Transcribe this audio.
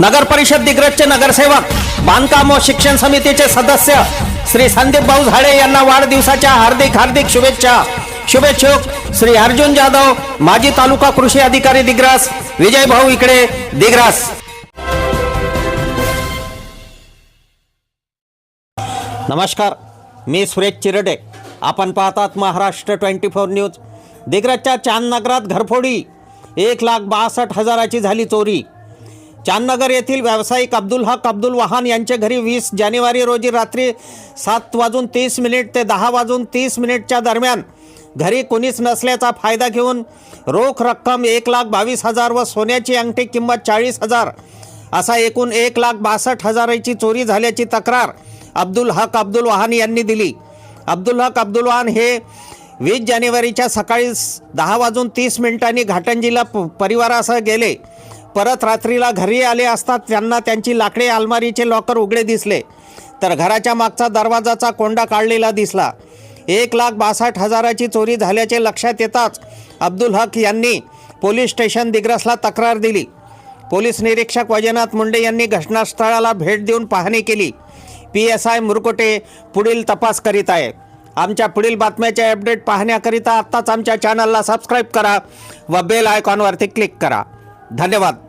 नगर परिषद दिग्रजचे नगरसेवक बांधकाम व शिक्षण समितीचे सदस्य श्री संदीप भाऊ झाडे यांना वाढदिवसाच्या हार्दिक हार्दिक शुभेच्छा. शुभेच्छुक श्री अर्जुन जाधव माजी तालुका कृषी अधिकारी दिग्रास विजय भाऊ इकडे दिग्रास. नमस्कार मी सुरेश चिरडे. आपण पाहतात महाराष्ट्र ट्वेंटी फोर न्यूज. दिग्रजच्या चांदनगरात घरफोडी एक लाख बासष्ट हजाराची झाली चोरी. चांदनगर येथील व्यावसायिक अब्दुल हक अब्दुल वहान यांच्या घरी वीस जानेवारी रोजी रात्री सात वाजून तीस मिनिट ते दहा वाजून तीस मिनिटच्या दरम्यान घरी कोणीच नसल्याचा फायदा घेऊन रोख रक्कम एक लाख बावीस हजार व सोन्याची अंगठी किंमत चाळीस हजार असा एकूण एक लाख बासष्ट हजाराची चोरी झाल्याची तक्रार अब्दुल हक अब्दुल वहान यांनी दिली. अब्दुल हक अब्दुल वहान हे वीस जानेवारीच्या सकाळी दहा वाजून तीस मिनिटांनी घाटंजीला प- परिवारासह गेले. परत रात्रीला घरी आले असता त्यांना त्यांची लाकडी अलमारीचे लॉकर उघडे दिसले. तर घराच्या मागचा दरवाजाचा कोंडा काढलेला दिसला. एक लाख बासष्ट हजाराची चोरी झाल्याचे लक्षात येताच अब्दुल हक यांनी पोलीस स्टेशन दिग्रसला तक्रार दिली. पोलीस निरीक्षक वैजनाथ मुंडे यांनी घटनास्थळाला भेट देऊन पाहणी केली. पी एस आय मुरकोटे पुढील तपास करीत आहे. आमच्या पुढील बातम्याचे अपडेट पाहण्याकरिता आत्ताच आमच्या चॅनलला सबस्क्राईब करा व बेल आयकॉनवरती क्लिक करा. धन्यवाद.